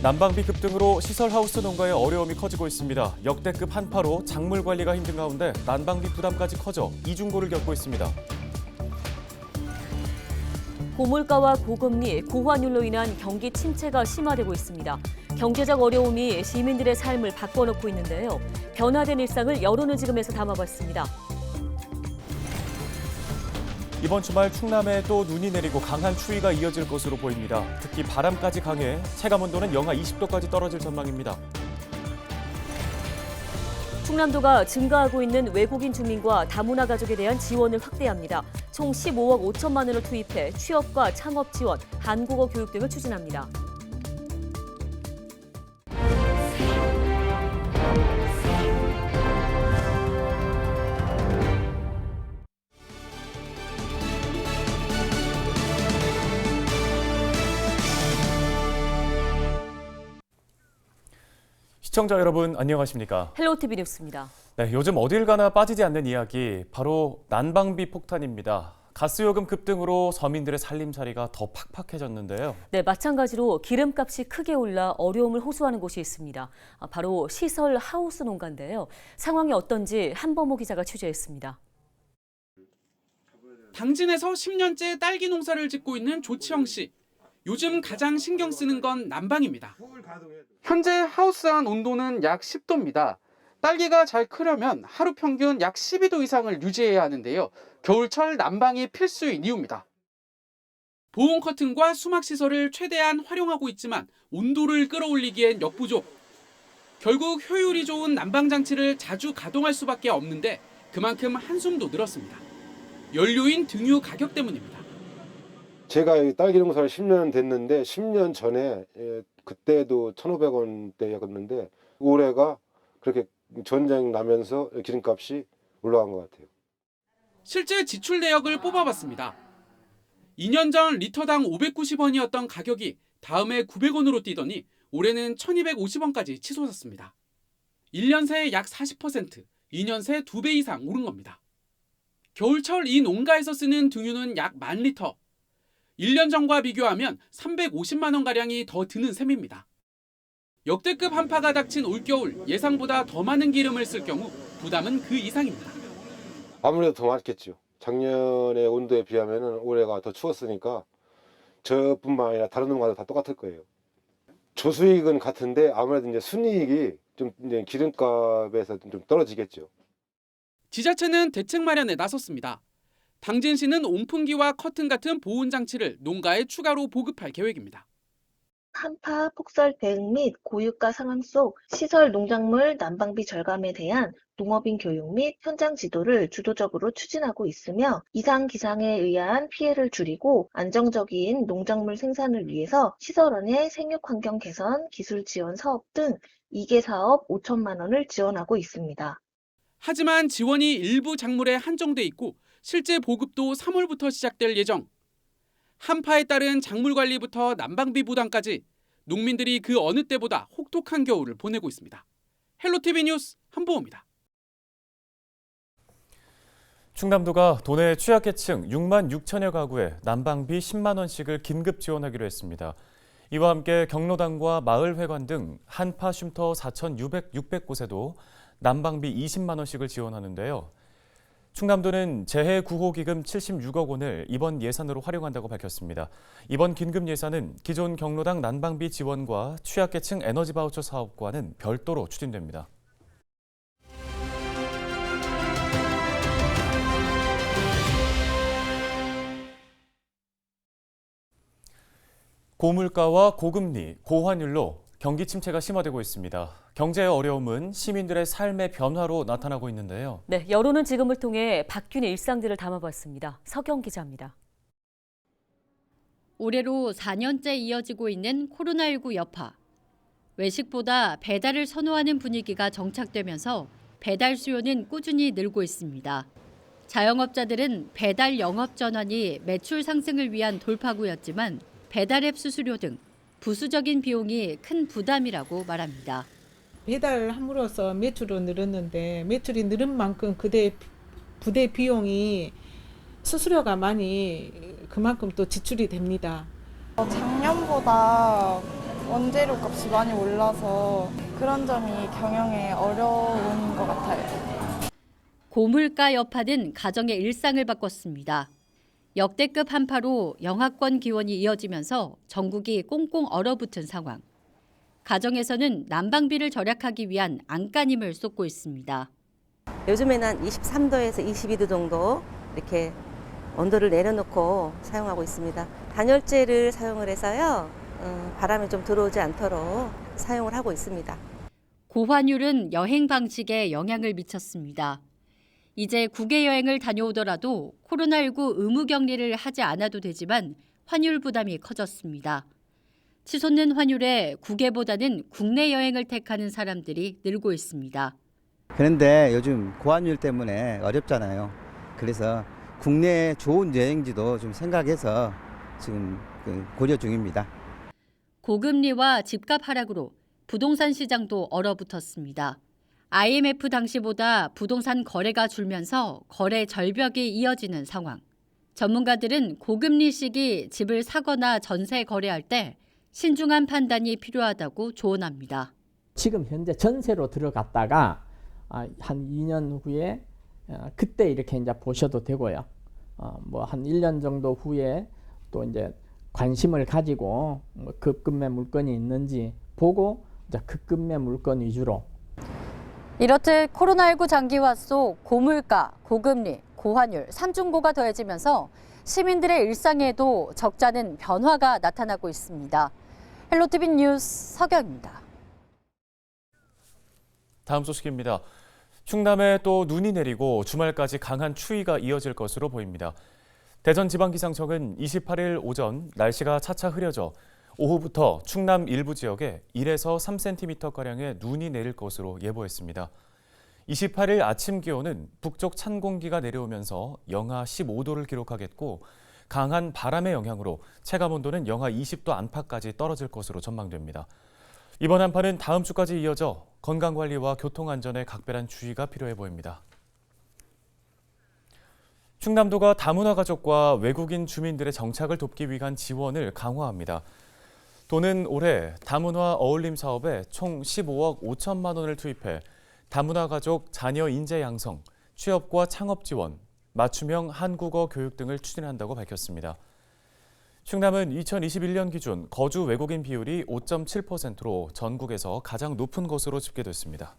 난방비 급 등으로 시설 하우스 농가의 어려움이 커지고 있습니다. 역대급 한파로 작물 관리가 힘든 가운데 난방비 부담까지 커져 이중고를 겪고 있습니다. 고물가와 고금리, 고환율로 인한 경기 침체가 심화되고 있습니다. 경제적 어려움이 시민들의 삶을 바꿔놓고 있는데요. 변화된 일상을 여론을 지금에서 담아봤습니다. 이번 주말 충남에 또 눈이 내리고 강한 추위가 이어질 것으로 보입니다. 특히 바람까지 강해 체감 온도는 영하 20도까지 떨어질 전망입니다. 충남도가 증가하고 있는 외국인 주민과 다문화 가족에 대한 지원을 확대합니다. 총 15억 5천만 원을 투입해 취업과 창업 지원, 한국어 교육 등을 추진합니다. 시청자 여러분 안녕하십니까? 헬로티비 뉴스입니다. 네, 요즘 어딜 가나 빠지지 않는 이야기 바로 난방비 폭탄입니다. 가스요금 급등으로 서민들의 살림살이가 더 팍팍해졌는데요. 네, 마찬가지로 기름값이 크게 올라 어려움을 호소하는 곳이 있습니다. 아, 바로 시설 하우스 농가인데요. 상황이 어떤지 한범호 기자가 취재했습니다. 당진에서 10년째 딸기 농사를 짓고 있는 조치영 씨. 요즘 가장 신경 쓰는 건 난방입니다. 현재 하우스 안 온도는 약 10도입니다. 딸기가 잘 크려면 하루 평균 약 12도 이상을 유지해야 하는데요. 겨울철 난방이 필수인 이유입니다. 보온 커튼과 수막 시설을 최대한 활용하고 있지만 온도를 끌어올리기엔 역부족. 결국 효율이 좋은 난방 장치를 자주 가동할 수밖에 없는데 그만큼 한숨도 늘었습니다. 연료인 등유 가격 때문입니다. 제가 이 딸기 농사를 10년 됐는데 10년 전에 예, 그때도 1,500원대였는데 올해가 그렇게 전쟁 나면서 기름값이 올라간 것 같아요. 실제 지출 내역을 뽑아봤습니다. 2년 전 리터당 590원이었던 가격이 다음해 900원으로 뛰더니 올해는 1250원까지 치솟았습니다. 1년 새에 약 40%, 2년 새 2배 이상 오른 겁니다. 겨울철 이 농가에서 쓰는 등유는 약만 리터. 1년 전과 비교하면 350만 원가량이 더 드는 셈입니다. 역대급 한파가 닥친 올겨울 예상보다 더 많은 기름을 쓸 경우 부담은 그 이상입니다. 아무래도 더 많겠죠. 작년의 온도에 비하면 올해가 더 추웠으니까 저뿐만 아니라 다른 농가도 다 똑같을 거예요. 조수익은 같은데 아무래도 이제 순이익이 좀 이제 기름값에서 좀 떨어지겠죠. 지자체는 대책 마련에 나섰습니다. 당진 시는 온풍기와 커튼 같은 보온 장치를 농가에 추가로 보급할 계획입니다. 한파, 폭설 대응 및 고유가 상황 속 시설 농작물 난방비 절감에 대한 농업인 교육 및 현장 지도를 주도적으로 추진하고 있으며 이상 기상에 의한 피해를 줄이고 안정적인 농작물 생산을 위해서 시설원의 생육 환경 개선, 기술 지원 사업 등 2개 사업 5천만 원을 지원하고 있습니다. 하지만 지원이 일부 작물에 한정돼 있고 실제 보급도 3월부터 시작될 예정. 한파에 따른 작물 관리부터 난방비 부담까지 농민들이 그 어느 때보다 혹독한 겨울을 보내고 있습니다. 헬로티비 뉴스 한보호입니다. 충남도가 도내 취약계층 6만 6천여 가구에 난방비 10만 원씩을 긴급 지원하기로 했습니다. 이와 함께 경로당과 마을회관 등 한파 쉼터 4,600, 600곳에도 난방비 20만 원씩을 지원하는데요. 충남도는 재해 구호 기금 76억 원을 이번 예산으로 활용한다고 밝혔습니다. 이번 긴급 예산은 기존 경로당 난방비 지원과 취약계층 에너지 바우처 사업과는 별도로 추진됩니다. 고물가와 고금리, 고환율로 경기 침체가 심화되고 있습니다. 경제의 어려움은 시민들의 삶의 변화로 나타나고 있는데요. 네, 여론은 지금을 통해 바뀐 일상들을 담아봤습니다. 서경 기자입니다. 올해로 4년째 이어지고 있는 코로나19 여파. 외식보다 배달을 선호하는 분위기가 정착되면서 배달 수요는 꾸준히 늘고 있습니다. 자영업자들은 배달 영업 전환이 매출 상승을 위한 돌파구였지만 배달앱 수수료 등 부수적인 비용이 큰 부담이라고 말합니다. 배달을 함으로써 매출은 늘었는데 매출이 늘은 만큼 그대 부대 비용이 수수료가 많이 그만큼 또 지출이 됩니다. 어, 작년보다 원재료 값이 많이 올라서 그런 점이 경영에 어려운 것 같아요. 고물가 여파는 가정의 일상을 바꿨습니다. 역대급 한파로 영하권 기원이 이어지면서 전국이 꽁꽁 얼어붙은 상황. 가정에서는 난방비를 절약하기 위한 안간힘을 쏟고 있습니다. 요즘에는 한 23도에서 22도 정도 이렇게 온도를 내려놓고 사용하고 있습니다. 단열재를 사용을 해서요. 어, 바람이 좀 들어오지 않도록 사용을 하고 있습니다. 고환율은 여행 방식에 영향을 미쳤습니다. 이제 국외 여행을 다녀오더라도 코로나19 의무 격리를 하지 않아도 되지만 환율 부담이 커졌습니다. 치솟는 환율에 국외보다는 국내 여행을 택하는 사람들이 늘고 있습니다. 그런데 요즘 고환율 때문에 어렵잖아요. 그래서 국내 좋은 여행지도 좀 생각해서 지금 그 고려 중입니다. 고금리와 집값 하락으로 부동산 시장도 얼어붙었습니다. IMF 당시보다 부동산 거래가 줄면서 거래 절벽이 이어지는 상황. 전문가들은 고금리 시기 집을 사거나 전세 거래할 때 신중한 판단이 필요하다고 조언합니다. 지금 현재 전세로 들어갔다가 아, 한 2년 후에 어, 그때 이렇게 이제 보셔도 되고요. 어, 뭐한 1년 정도 후에 또 이제 관심을 가지고 뭐 급급매 물건이 있는지 보고 급급매 물건 위주로 이렇듯 코로나19 장기화 속 고물가, 고금리, 고환율, 삼중고가 더해지면서 시민들의 일상에도 적잖은 변화가 나타나고 있습니다. 헬로티비 뉴스 서경입니다. 다음 소식입니다. 충남에 또 눈이 내리고 주말까지 강한 추위가 이어질 것으로 보입니다. 대전지방기상청은 28일 오전 날씨가 차차 흐려져 오후부터 충남 일부 지역에 1에서 3cm가량의 눈이 내릴 것으로 예보했습니다. 28일 아침 기온은 북쪽 찬 공기가 내려오면서 영하 15도를 기록하겠고 강한 바람의 영향으로 체감 온도는 영하 20도 안팎까지 떨어질 것으로 전망됩니다. 이번 한파는 다음 주까지 이어져 건강 관리와 교통 안전에 각별한 주의가 필요해 보입니다. 충남도가 다문화 가족과 외국인 주민들의 정착을 돕기 위한 지원을 강화합니다. 도는 올해 다문화 어울림 사업에 총 15억 5천만 원을 투입해 다문화 가족 자녀 인재 양성, 취업과 창업 지원, 맞춤형 한국어 교육 등을 추진한다고 밝혔습니다. 충남은 2021년 기준 거주 외국인 비율이 5.7%로 전국에서 가장 높은 것으로 집계됐습니다.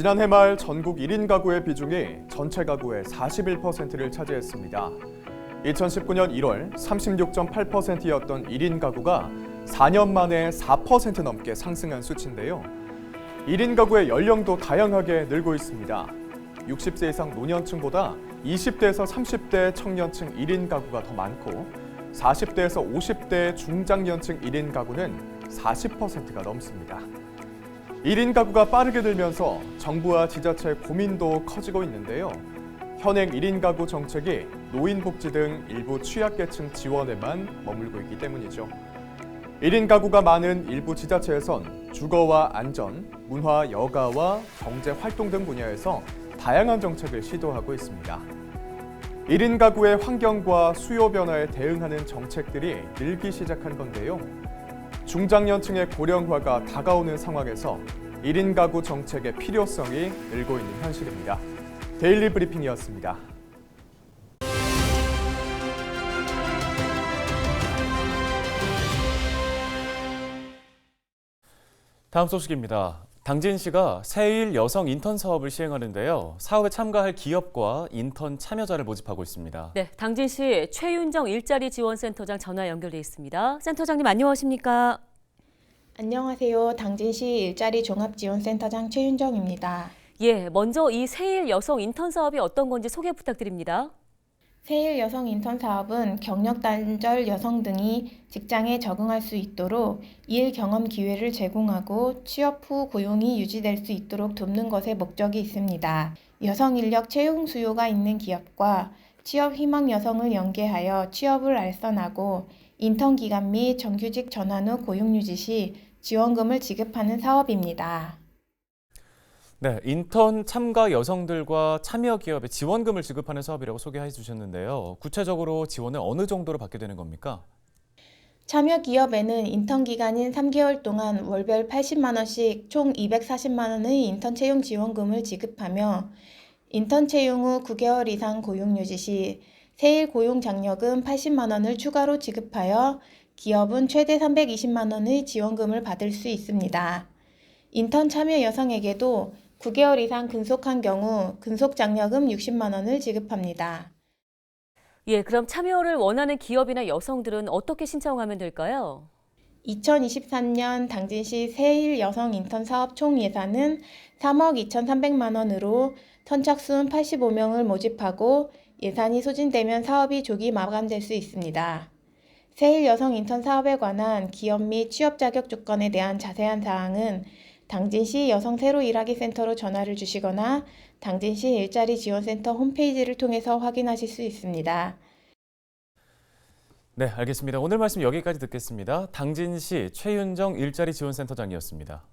지난해 말 전국 1인 가구의 비중이 전체 가구의 41%를 차지했습니다. 2019년 1월 36.8%였던 1인 가구가 4년 만에 4% 넘게 상승한 수치인데요. 1인 가구의 연령도 다양하게 늘고 있습니다. 60세 이상 노년층보다 20대에서 30대 청년층 1인 가구가 더 많고 40대에서 50대 중장년층 1인 가구는 40%가 넘습니다. 1인 가구가 빠르게 늘면서 정부와 지자체의 고민도 커지고 있는데요. 현행 1인 가구 정책이 노인복지 등 일부 취약계층 지원에만 머물고 있기 때문이죠. 1인 가구가 많은 일부 지자체에선 주거와 안전, 문화, 여가와 경제 활동 등 분야에서 다양한 정책을 시도하고 있습니다. 1인 가구의 환경과 수요 변화에 대응하는 정책들이 늘기 시작한 건데요. 중장년층의 고령화가 다가오는 상황에서 1인 가구 정책의 필요성이 늘고 있는 현실입니다. 데일리 브리핑이었습니다. 다음 소식입니다. 당진 시가 새일 여성 인턴 사업을 시행하는데요. 사업에 참가할 기업과 인턴 참여자를 모집하고 있습니다. 네, 당진 시 최윤정 일자리 지원센터장 전화 연결돼 있습니다. 센터장님 안녕하십니까? 안녕하세요. 당진시 일자리 종합지원센터장 최윤정입니다. 예, 먼저 이 세일 여성 인턴 사업이 어떤 건지 소개 부탁드립니다. 세일 여성 인턴 사업은 경력 단절 여성 등이 직장에 적응할 수 있도록 일 경험 기회를 제공하고 취업 후 고용이 유지될 수 있도록 돕는 것에 목적이 있습니다. 여성 인력 채용 수요가 있는 기업과 취업 희망 여성을 연계하여 취업을 알선하고 인턴 기간 및 정규직 전환 후 고용 유지 시 지원금을 지급하는 사업입니다. 네, 인턴 참가 여성들과 참여 기업에 지원금을 지급하는 사업이라고 소개해 주셨는데요. 구체적으로 지원을 어느 정도로 받게 되는 겁니까? 참여 기업에는 인턴 기간인 3개월 동안 월별 80만 원씩 총 240만 원의 인턴 채용 지원금을 지급하며 인턴 채용 후 9개월 이상 고용 유지 시 세일 고용 장려금 80만 원을 추가로 지급하여 기업은 최대 320만 원의 지원금을 받을 수 있습니다. 인턴 참여 여성에게도 9개월 이상 근속한 경우 근속 장려금 60만 원을 지급합니다. 예, 그럼 참여를 원하는 기업이나 여성들은 어떻게 신청하면 될까요? 2023년 당진시 세일 여성 인턴 사업 총 예산은 3억 2,300만 원으로 선착순 85명을 모집하고 예산이 소진되면 사업이 조기 마감될 수 있습니다. 세일 여성 인턴 사업에 관한 기업 및 취업 자격 조건에 대한 자세한 사항은 당진시 여성 새로 일하기 센터로 전화를 주시거나 당진시 일자리 지원센터 홈페이지를 통해서 확인하실 수 있습니다. 네, 알겠습니다. 오늘 말씀 여기까지 듣겠습니다. 당진시 최윤정 일자리 지원센터장이었습니다.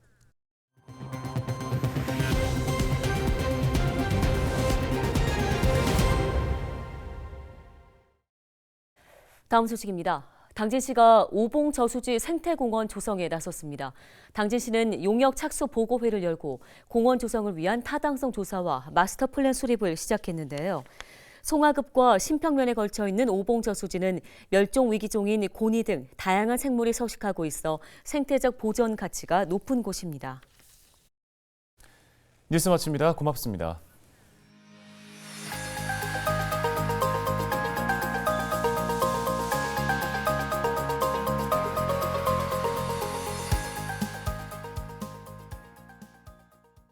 다음 소식입니다. 당진시가 오봉 저수지 생태공원 조성에 나섰습니다. 당진시는 용역 착수 보고회를 열고 공원 조성을 위한 타당성 조사와 마스터 플랜 수립을 시작했는데요. 송화급과 신평면에 걸쳐 있는 오봉 저수지는 멸종 위기종인 고니 등 다양한 생물이 서식하고 있어 생태적 보전 가치가 높은 곳입니다. 뉴스 마칩니다. 고맙습니다.